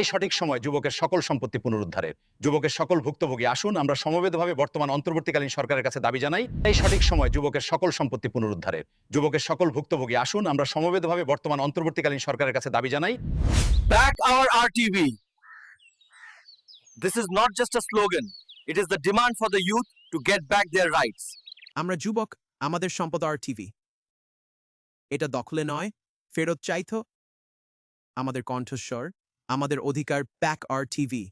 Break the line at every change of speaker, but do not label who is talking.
এই সঠিক সময় যুবকের সকল সম্পত্তি পুনরুদ্ধারের। যুবকের সকল ভুক্তভোগী আসুন আমরা সমবেতভাবে বর্তমান অন্তর্বর্তীকালীন সরকারের কাছে দাবি জানাই এই সঠিক সময় যুবকের সকল সম্পত্তি পুনরুদ্ধারের। যুবকের সকল ভুক্তভোগী আসুন আমরা সমবেতভাবে বর্তমান অন্তর্বর্তীকালীন সরকারের কাছে দাবি জানাই।
Back our RTV. This is not just a slogan, it is the demand for the youth to get back their rights.
আমরা যুবক আমাদের সম্পদ আর টিভি এটা দখলে নয় ফেরত চাইতো আমাদের কণ্ঠস্বর। আমাদের অধিকার প্যাক আর টিভি